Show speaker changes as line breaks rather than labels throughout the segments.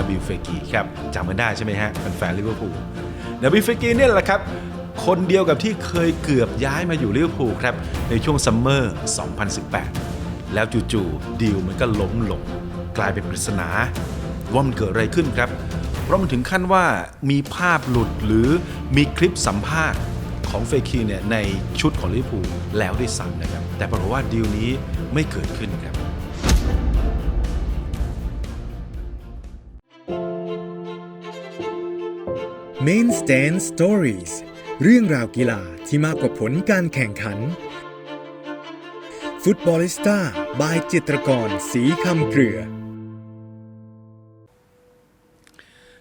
นาบิลเฟกีครับจำกันได้ใช่ไหมฮะแฟนลิเวอร์พูลนาบิลเฟกีเนี่ยแหละครับคนเดียวกับที่เคยเกือบย้ายมาอยู่ลิเวอร์พูลครับในช่วงซัมเมอร์ 2018 แล้วจู่ๆดีลมันก็ล้มลงกลายเป็นปริศนา ว่ามันเกิดอะไรขึ้นครับ เพราะมันถึงขั้นว่ามีภาพหลุดหรือมีคลิปสัมภาษณ์ของเฟคีเนี่ยในชุดของลิเวอร์พูลแล้วด้วยซ้ำนะครับ แต่ปรากฏว่าดีลนี้ไม่เกิดขึ้นครับ
Main Stand Stories เรื่องราวกีฬาที่มากกว่าผลการแข่งขัน ฟุตบอลิสต้าบายจิตรกรสีคำเกลือ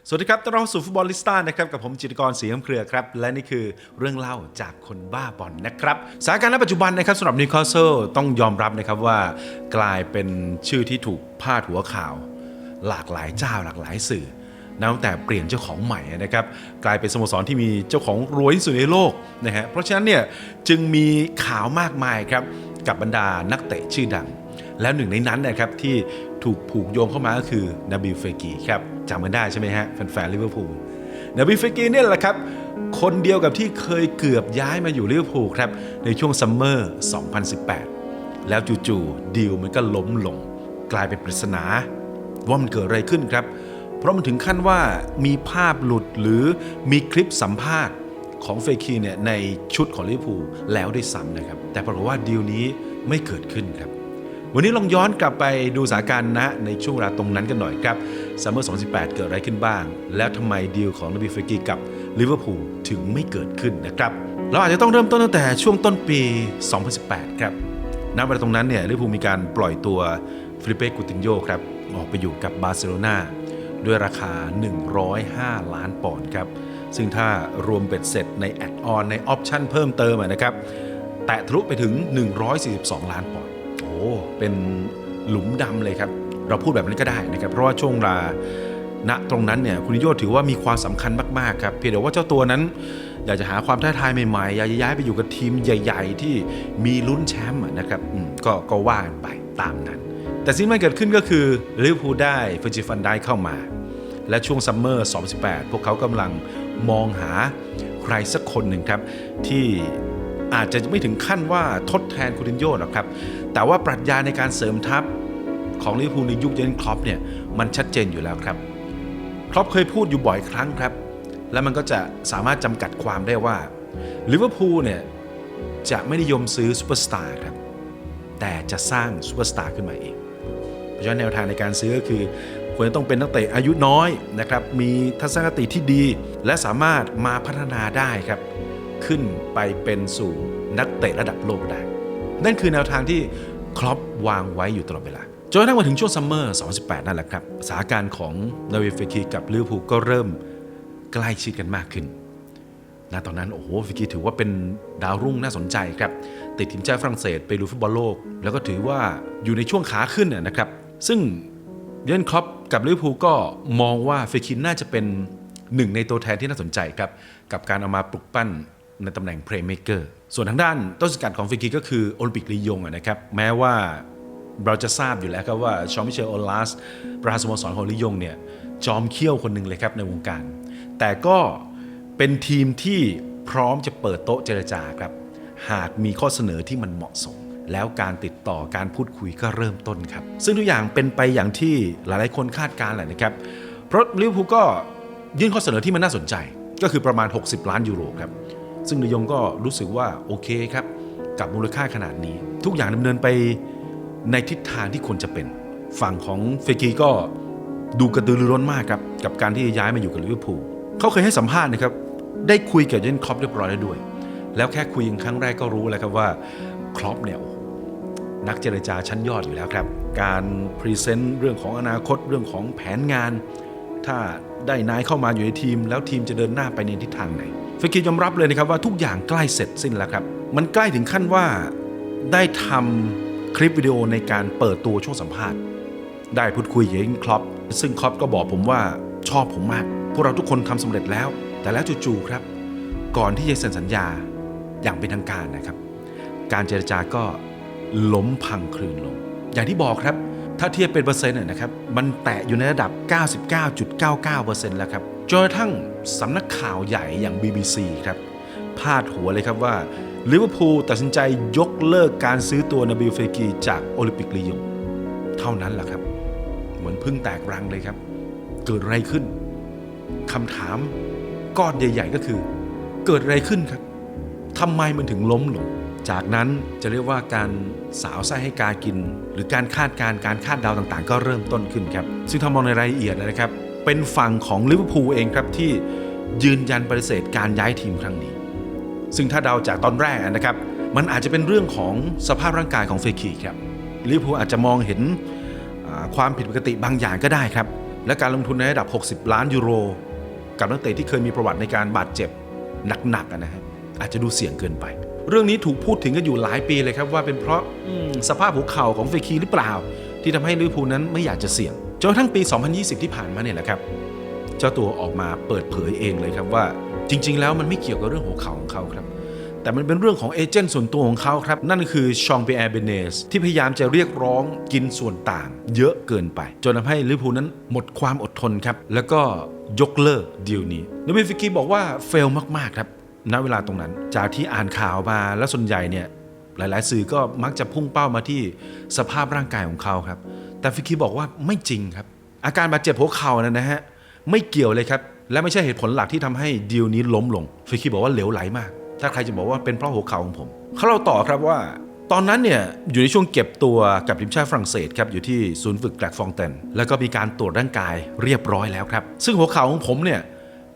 สวัสดีครับต้อนรับสู่ฟุตบอลลิสต้านะครับ กับผมจิตรกรศรีคำเครือครับ และนี่คือเรื่องเล่าจากคนบ้าบอลนะครับ สถานการณ์ณปัจจุบันนะครับสำหรับนิวคาสเซิลต้องยอมรับนะครับว่ากลายเป็นชื่อที่ถูกพาดหัวข่าว หลากหลายเจ้าหลากหลายสื่อ นับตั้งแต่เปลี่ยนเจ้าของใหม่นะครับกลายเป็นสโมสรที่มีเจ้าของรวยที่สุดในโลกนะฮะเพราะฉะนั้นเนี่ยจึงมีข่าวมากมายครับกับบรรดานักเตะชื่อดัง แล้วหนึ่งในนั้นนะครับที่ถูกผูกโยงเข้ามาก็คือนาบิลเฟกีครับจำกันได้ใช่ไหมฮะแฟนๆลิเวอร์พูลนาบิลเฟกีเนี่ยแหละครับคนเดียวกับที่เคยเกือบย้ายมาอยู่ลิเวอร์พูลครับในช่วงซัมเมอร์ 2018 แล้วจู่ๆดีลมันก็ล้มลง กลายเป็นปริศนาว่ามันเกิดอะไรขึ้นครับ เพราะมันถึงขั้นว่ามีภาพหลุดหรือมีคลิปสัมภาษณ์ของเฟคีเนี่ยในชุดของลิเวอร์พูลแล้วด้วยซ้ำนะครับ แต่ปรากฏว่าดีลนี้ไม่เกิดขึ้นครับ วันนี้ลองย้อนกลับไปดูสถานการณ์นะในช่วงเวลาตรงนั้นกันหน่อยครับซัมเมอร์ 2018 เกิดอะไรขึ้นบ้าง แล้วทำไมดีลของนบีเฟกีกับลิเวอร์พูลถึงไม่เกิดขึ้นนะครับเราอาจจะต้องเริ่มต้นตั้งแต่ช่วงต้นปี 2018 ครับณเวลาตรงนั้นเนี่ยลิเวอร์พูลมีการปล่อยตัวฟิลิเป้กูตินโยครับออกไปอยู่กับบาร์เซโลนา ด้วยราคา 105 ล้านปอนด์ครับ ซึ่งถ้ารวมเบ็ดเสร็จในแอดออนในออปชั่นเพิ่มเติมนะครับ แตะทะลุไปถึง 142 ล้านปอนด์ โอ้ เป็นหลุมดำเลยครับ เราพูดแบบนี้ก็ได้นะครับ เพราะว่าช่วงเวลาณตรงนั้นเนี่ยคุณนิโยถือว่ามีความสำคัญมากๆครับ เพียงแต่ว่าเจ้าตัวนั้น อยากจะหาความท้าทายใหม่ๆ อยากจะย้ายไปอยู่กับทีมใหญ่ ๆ ที่มีลุ้นแชมป์นะครับก็ก็ว่ากันไปตามนั้น แต่สิ่งที่เกิดขึ้นก็คือลิเวอร์พูลได้เฟอร์จิฟันได้เข้ามา และช่วงซัมเมอร์ 2018 พวกเขากำลังมองหาใครสักคนหนึ่งครับ ที่อาจจะไม่ถึงขั้นว่าทดแทนคูตินโญ่หรอกครับ แต่ว่าปรัชญาในการเสริมทัพของลิเวอร์พูลในยุคเยนคลอปเนี่ยมันชัดเจนอยู่แล้วครับครอปเคยพูดอยู่บ่อยครั้งครับ และมันก็จะสามารถจำกัดความได้ว่าลิเวอร์พูลเนี่ยจะไม่นิยมซื้อซูเปอร์สตาร์ครับ แต่จะสร้างซูเปอร์สตาร์ขึ้นมาเอง ราะฉะนั้นแนวทางในการซื้อก็คือควรจะต้องเป็นนักเตะอายุน้อยนะครับมีทัศนคติที่ดี และสามารถมาพัฒนาได้ครับขึ้นไปเป็นสู่นักเตะระดับโลกได้ นั่นคือแนวทางที่ครอปวางไว้อยู่ตลอดเวลาจนกระทั่งมาถึงช่วงซัมเมอร์ 2018 นั่นแหละครับสถานการณ์ของนาวีเฟคีกับลิเวอร์พูลก็เริ่มใกล้ชิดกันมากขึ้นณตอนนั้น โอ้โหฟิกีถือว่าเป็นดาวรุ่งน่าสนใจครับ ติดทีมชาติฝรั่งเศสไปดูฟุตบอลโลก แล้วก็ถือว่าอยู่ในช่วงขาขึ้นนะนะครับ ซึ่งเยนครอปกับลิเวอร์พูลก็มองว่าเฟคินน่าจะเป็นหนึ่งในตัวแทนที่น่าสนใจครับกับการเอามาปลุกปั้นในตำแหน่งเพลย์เม k เกอร์ส่วนทางด้านต้นสังกัดของเฟคินก็คือโอลิมปิกลียงนะครับแม้ว่าเราจะทราบอยู่แล้วครับว่าชองมิเชลโอลาสประธานสโมสรของลียงเนี่ยจอมเขี้ยวคนหนึ่งเลยครับในวงการ แต่ก็เป็นทีมที่พร้อมจะเปิดโต๊ะเจรจาครับหากมีข้อเสนอที่มันเหมาะสม แล้วการติดต่อการพูดคุยก็เริ่มต้นครับ ซึ่งทุกอย่างเป็นไปอย่างที่หลายๆคนคาดการณ์แหละนะครับ เพราะลิเวอร์พูลก็ยื่นข้อเสนอที่มันน่าสนใจ ก็คือประมาณ 60 ล้านยูโรครับ ซึ่งนายงก็รู้สึกว่าโอเคครับ กับมูลค่าขนาดนี้ ทุกอย่างดำเนินไปในทิศทางที่ควรจะเป็น ฝั่งของเฟกีก็ดูกระตือรือร้นมากครับกับการที่จะย้ายมาอยู่กับลิเวอร์พูลเขาเคยให้สัมภาษณ์นะครับได้คุยกับเยนครอปเรียบร้อยแล้วด้วย แล้วแค่คุยครั้งแรกก็รู้แล้วครับว่าครอปเนี่ยโอ้โห นักเจรจาชั้นยอดอยู่แล้วครับ การพรีเซนต์เรื่องของอนาคตเรื่องของแผนงาน ถ้าได้นายเข้ามาอยู่ในทีม แล้วทีมจะเดินหน้าไปในทิศทางไหนเฟกิยอมรับเลยนะครับว่าทุกอย่างใกล้เสร็จสิ้นแล้วครับ มันใกล้ถึงขั้นว่าได้ทำคลิปวิดีโอในการเปิดตัวช่วงสัมภาษณ์ ได้พูดคุยกับเยนคลอปซึ่งคลอปก็บอกผมว่าชอบผมมาก พวกเราทุกคนทำสำเร็จแล้ว แต่แล้วจู่ๆครับ ก่อนที่จะเซ็นสัญญาอย่างเป็นทางการนะครับ การเจรจาก็ ล้มพังคลืนลง อย่างที่บอกครับ ถ้าเทียบเป็นเปอร์เซ็นต์เนี่ยนะครับ มันแตะอยู่ในระดับ 99.99%แล้วครับจนกระทั่งสำนักข่าวใหญ่อย่าง BBC ครับพาดหัวเลยครับว่าลิเวอร์พูลตัดสินใจยกเลิกการซื้อตัวนาบิลเฟกีจากโอลิมปิกลียงเท่านั้นแหละครับ เหมือนพึ่งแตกรังเลยครับ เกิดอะไรขึ้นคำถามก้อนใหญ่ ๆ ก็คือ เกิดอะไรขึ้นครับทำไมมันถึงล้มลง จากนั้นจะเรียกว่าการสาวไส้ให้กากิน หรือการคาดการการคาดเดาต่างๆ ก็เริ่มต้นขึ้นครับ ซึ่งถ้ามองในรายละเอียดนะครับ เป็นฝั่งของลิเวอร์พูลเองครับที่ยืนยันปฏิเสธการย้ายทีมครั้งนี้ ซึ่งถ้าเดาจากตอนแรกนะครับ มันอาจจะเป็นเรื่องของสภาพร่างกายของเฟคีครับลิเวอร์พูลอาจจะมองเห็นความผิดปกติบางอย่างก็ได้ครับ และการลงทุนในระดับ 60 ล้านยูโร กับนักเตะที่เคยมีประวัติในการบาดเจ็บหนักๆนะฮะอาจจะดูเสี่ยงเกินไป เรื่องนี้ถูกพูดถึงกันอยู่หลายปีเลยครับว่าเป็นเพราะสภาพหัวเข่าของเฟคีหรือเปล่า ที่ทำให้ลิเวอร์พูลนั้นไม่อยากจะเสี่ยงจนกระทั่งปี 2020 ที่ผ่านมาเนี่ยแหละครับ เจ้าตัวออกมาเปิดเผยเองเลยครับว่า จริง ๆ แล้วมันไม่เกี่ยวกับเรื่องหัวเข่าของเขาครับแต่มันเป็นเรื่องของเอเจนต์ส่วนตัวของเขาครับ นั่นคือชองเปแอร์เบเนสที่พยายามจะเรียกร้องกินส่วนต่าง เยอะเกินไป จนทำให้ลิเวอร์พูลนั้นหมดความอดทนครับ แล้วก็ยกเลิกดีลนี้นบิฟิกีบอกว่าเฟลมาก ๆ ครับ ณเวลาตรงนั้น จากที่อ่านข่าวมาแล้วส่วนใหญ่เนี่ยหลาย ๆ สื่อก็มักจะพุ่งเป้ามาที่สภาพร่างกายของเขาครับ แต่ฟิกีบอกว่าไม่จริงครับ อาการบาดเจ็บหัวเข่านะนนะฮะไม่เกี่ยวเลยครับ และไม่ใช่เหตุผลหลักที่ทำให้ดีลนี้ล้มลงฟิกีบอกว่าเหลวไหลมาก ถ้าใครจะบอกว่าเป็นเพราะหัวเข่าของผมเขาเล่าต่อครับว่า ตอนนั้นเนี่ยอยู่ในช่วงเก็บตัวกับทีมชาติฝรั่งเศสครับอยู่ที่ศูนย์ฝึกแกลกฟองเตนแล้วก็มีการตรวจร่างกายเรียบร้อยแล้วครับ ซึ่งหัวเข่าของผมเนี่ย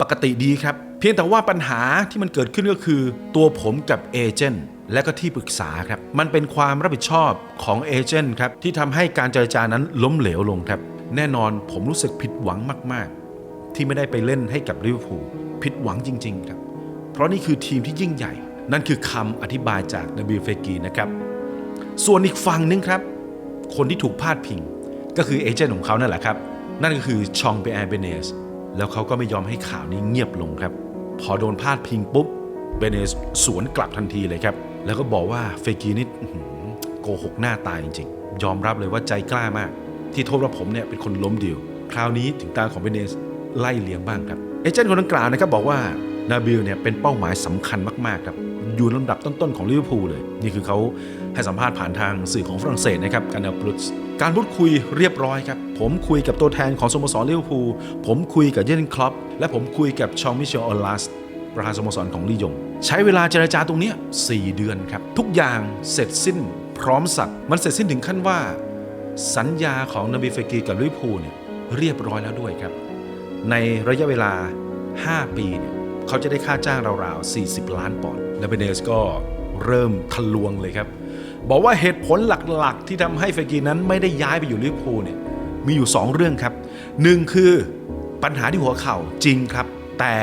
ปกติดีครับ พียงแต่ว่าปัญหาที่มันเกิดขึ้นก็คือ ตัวผมกับเอเจนต์และก็ที่ปรึกษาครับ มันเป็นความรับผิดชอบของเอเจนต์ครับที่ทำให้การเจรจานั้นล้มเหลวลงครับ แน่นอนผมรู้สึกผิดหวังมาก ๆ ที่ไม่ได้ไปเล่นให้กับลิเวอร์พูลผิดหวังจริง ๆ ครับ เพราะนี่คือทีมที่ยิ่งใหญ่ นั่นคือคำอธิบายจากนบิลเฟกีนะครับ ส่วนอีกฝั่งหนึงครับ คนที่ถูกพาดพิง ก็คือเอเจนต์ของเขานั่นแหละครับ นั่นก็คือชองเปแอร์เบเนสแล้วเขาก็ไม่ยอมให้ข่าวนี้เงียบลงครับ พอโดนพาดพิงปุ๊บเบเนสสวนกลับทันทีเลยครับ แล้วก็บอกว่าเฟกีนี่อื้อหือโกหกหน้าตายจริงๆ ยอมรับเลยว่าใจกล้ามาก ที่โทษว่าผมเนี่ยเป็นคนล้มเดีลคราวนี้ถึงตาของเบเนสไล่เลี้ยงบ้างครับเอเจนต์คนดังกล่าวนะครับบอกว่านาบิลเนี่ยเป็นเป้าหมายสำคัญมากๆครับอยู่ลำดับต้นๆของลิเวอร์พูลเลย นี่คือเขาให้สัมภาษณ์ผ่านทางสื่อของฝรั่งเศสนะครับการเนลปลุส การพูดคุยเรียบร้อยครับ ผมคุยกับตัวแทนของสโมสรลิเวอร์พูลผมคุยกับเยนคลอปและผมคุยกับชองมิเชลออลลัสประธานสโมสรของลียง ใช้เวลาเจรจาตรงนี้ 4 เดือนครับ ทุกอย่างเสร็จสิ้นพร้อมสับมันเสร็จสิ้นถึงขั้นว่า สัญญาของนบีเฟกีกับลิเวอร์พูลเนี่ยเรียบร้อยแล้วด้วยครับ ในระยะเวลา 5 ปีเนี่ยเขาจะได้ค่าจ้างราวๆ 40 ล้านปอนด์และเบเนสก็เริ่มทะลวงเลยครับ บอกว่าเหตุผลหลักๆ ที่ทำให้เฟกีนั้นไม่ได้ย้ายไปอยู่ลิเวอร์พูลเนี่ยมีอยู่ 2 เรื่องครับหนึ่งคือปัญหาที่หัวเข่าจริงครับ แต่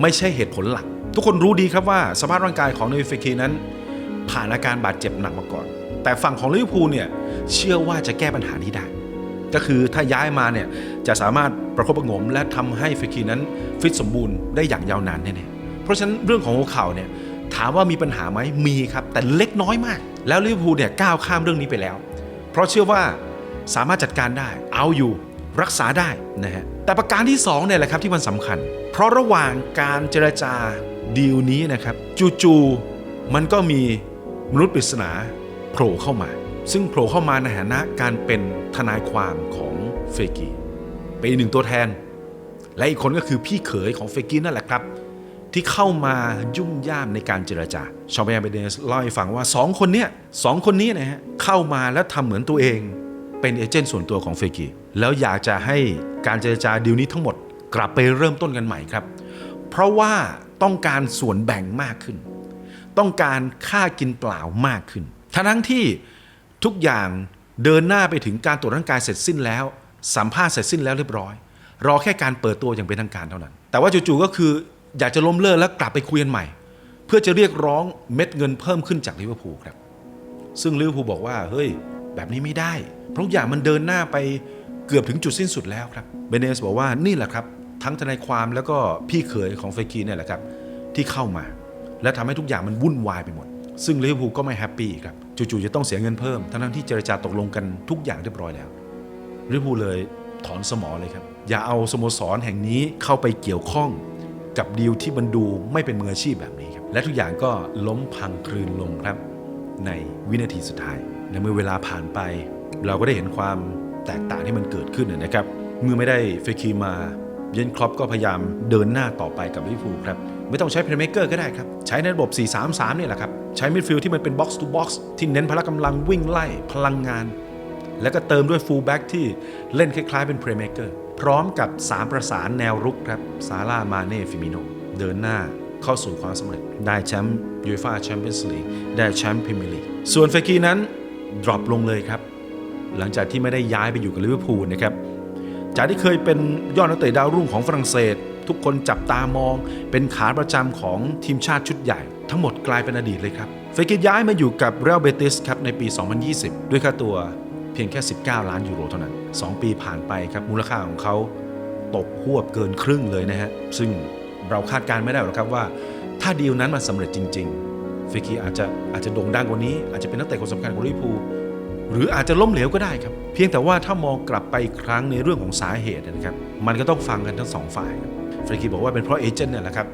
ไม่ใช่เหตุผลหลัก ทุกคนรู้ดีครับว่าสภาพร่างกายของนาบีเฟกีนั้น ผ่านอาการบาดเจ็บหนักมาก่อน แต่ฝั่งของลิเวอร์พูลเนี่ยเชื่อว่าจะแก้ปัญหานี้ได้ ก็คือถ้าย้ายมาเนี่ยจะสามารถประคบประงม และทำให้เฟคีนั้นฟิตสมบูรณ์ได้อย่างยาวนานแน่ๆเพราะฉะนั้นเรื่องของหัวเข่าเนี่ย ถามว่ามีปัญหาไหมมีครับ แต่เล็กน้อยมาก แล้วลิเวอร์พูลเนี่ยก้าวข้ามเรื่องนี้ไปแล้ว เพราะเชื่อว่าสามารถจัดการได้ เอาอยู่รักษาได้นะฮะแต่ประการที่สองเนี่ยแหละครับที่มันสำคัญ เพราะระหว่างการเจรจาดีลนี้นะครับจู่ๆมันก็มีมนุษย์ปริศนาโผล่เข้ามา ซึ่งโผล่เข้ามาในฐานะการเป็นทนายความของเฟกีเป็นอีกหนึ่งตัวแทน และอีกคนก็คือพี่เขยของเฟกีนั่นแหละครับ ที่เข้ามายุ่งยามในการเจรจาชอมเบร์เบเดสเล่าให้ฟังว่า2คนเนี้ยสองคนนี้นะฮะเข้ามาแล้วทำเหมือนตัวเอง เป็นเอเจนต์ส่วนตัวของเฟกีแล้วอยากจะให้การเจรจาดีลนี้ทั้งหมด กลับไปเริ่มต้นกันใหม่ครับ เพราะว่าต้องการส่วนแบ่งมากขึ้น ต้องการค่ากินเปล่ามากขึ้น ทั้งที่ทุกอย่างเดินหน้าไปถึงการตรวจร่างกายเสร็จสิ้นแล้ว สัมภาษณ์เสร็จสิ้นแล้วเรียบร้อย รอแค่การเปิดตัวอย่างเป็นทางการเท่านั้น แต่ว่าจู่ๆก็คือ อยากจะล้มเลิกแล้วกลับไปคุยกันใหม่ เพื่อจะเรียกร้องเม็ดเงินเพิ่มขึ้นจากลิเวอร์พูลครับ ซึ่งลิเวอร์พูลบอกว่าเฮ้ย แบบนี้ไม่ได้ เพราะอย่างมันเดินหน้าไปเกือบถึงจุดสิ้นสุดแล้วครับเบเนสบอกว่านี่แหละครับ ทั้งทนายความแล้วก็พี่เขยของเฟกีเนี่ยแหละครับที่เข้ามา และทำให้ทุกอย่างมันวุ่นวายไปหมด ซึ่งลิเวอร์พูลก็ไม่แฮปปี้ครับจู่ๆจะต้องเสียเงินเพิ่มทั้งที่เจรจาตกลงกันทุกอย่างเรียบร้อยแล้วลิเวอร์พูลเลยถอนสมอเลยครับอย่าเอาสโมสรแห่งนี้เข้าไปเกี่ยวข้อง กับดีลที่มันดูไม่เป็นมืออาชีพแบบนี้ครับ และทุกอย่างก็ล้มพังคลืนลงครับ ในวินาทีสุดท้ายในเมื่อเวลาผ่านไป เราก็ได้เห็นความแตกต่างที่มันเกิดขึ้นนะครับ เมื่อไม่ได้เฟคีมาเยนครอปก็พยายามเดินหน้าต่อไปกับลิเวอร์พูลครับ ไม่ต้องใช้เพลย์เมเกอร์ก็ได้ครับ ใช้ในระบบ 4-3-3 เนี่ยแหละครับ ใช้มิดฟิลด์ที่มันเป็นบ็อกซ์ทูบ็อกซ์ที่เน้นพละกำลังวิ่งไล่พลังงาน แล้วก็เติมด้วยฟูลแบ็กที่เล่นคล้ายๆเป็นเพลย์เมเกอร์ พร้อมกับ3ประสานแนวรุกครับซาร่ามาเน่ฟิมิโนเดินหน้าเข้าสู่ความสำเร็จ ได้แชมป์ยูฟ่าแชมเปี้ยนส์ลีกได้แชมป์พรีเมียร์ลีกส่วนเฟกีนั้นดรอปลงเลยครับ หลังจากที่ไม่ได้ย้ายไปอยู่กับลิเวอร์พูลนะครับจากที่เคยเป็นยอดนักเตะดาวรุ่งของฝรั่งเศส ทุกคนจับตามอง เป็นขาประจำของทีมชาติชุดใหญ่ ทั้งหมดกลายเป็นอดีตเลยครับเฟกิย้ายมาอยู่กับเรอัลเบติสครับในปี 2020 ด้วยค่าตัว เพียงแค่ 19 ล้านยูโรเท่านั้น 2 ปีผ่านไปครับมูลค่าของเขาตกหวบเกินครึ่งเลยนะฮะ ซึ่งเราคาดการณ์ไม่ได้หรอกครับว่า ถ้าดีลนั้นมันสำเร็จจริงๆเฟกิอาจจะอาจจะโด่งดังกว่านี้ อาจจะเป็นนักเตะคนสำคัญของลิเวอร์พูลหรืออาจจะล้มเหลวก็ได้ครับ เพียงแต่ว่าถ้ามองกลับไปอีกครั้งในเรื่องของสาเหตุนะครับมันก็ต้องฟังกันทั้งสองฝ่ายครับเฟรกีบอกว่าเป็นเพราะเอเจนต์เนี่ยแหละครับ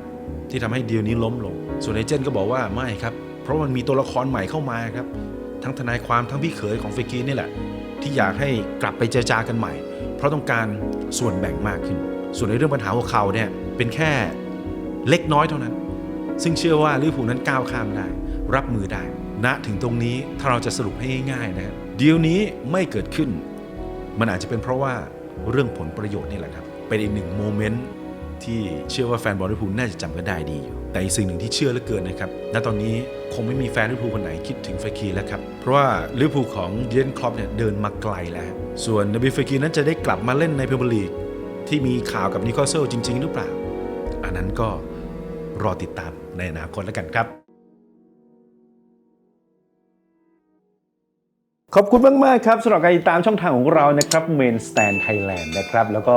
ที่ทำให้ดีลนี้ล้มลง ส่วนเอเจนต์ก็บอกว่าไม่ครับ เพราะมันมีตัวละครใหม่เข้ามาครับ ทั้งทนายความทั้งพี่เขยของเฟรกีนี่แหละ ที่อยากให้กลับไปเจรจากันใหม่ เพราะต้องการส่วนแบ่งมากขึ้น ส่วนในเรื่องปัญหาหัวเข่าเนี่ยเป็นแค่เล็กน้อยเท่านั้น ซึ่งเชื่อว่าลิเวอร์พูลนั้นก้าวข้ามได้ รับมือได้ณถึงตรงนี้ถ้าเราจะสรุปให้ง่ายๆนะครับดีลนี้ไม่เกิดขึ้น มันอาจจะเป็นเพราะว่าเรื่องผลประโยชน์นี่แหละครับเป็นอีกหนึ่งโมเมนต์ที่เชื่อว่าแฟนบอลลิเวอร์พูลน่าจะจำกันได้ดีอยู่ แต่อีกสิ่งหนึ่งที่เชื่อเหลือเกินนะครับณตอนนี้คงไม่มีแฟนลิเวอร์พูลคนไหนคิดถึงเฟคีแล้วครับ เพราะว่าลิเวอร์พูลของเยนคลอปเนี่ยเดินมาไกลแล้ว ส่วนนบีเฟคีนั้นจะได้กลับมาเล่นในพรีเมียร์ลีกที่มีข่าวกับนิโคลเซลจริง ๆ หรือเปล่า อันนั้นก็รอติดตามในอนาคตแล้วกันครับ
ขอบคุณมาก ๆ ครับสำหรับการติดตามช่องทางของเรานะครับ Main Stand Thailand นะครับ แล้วก็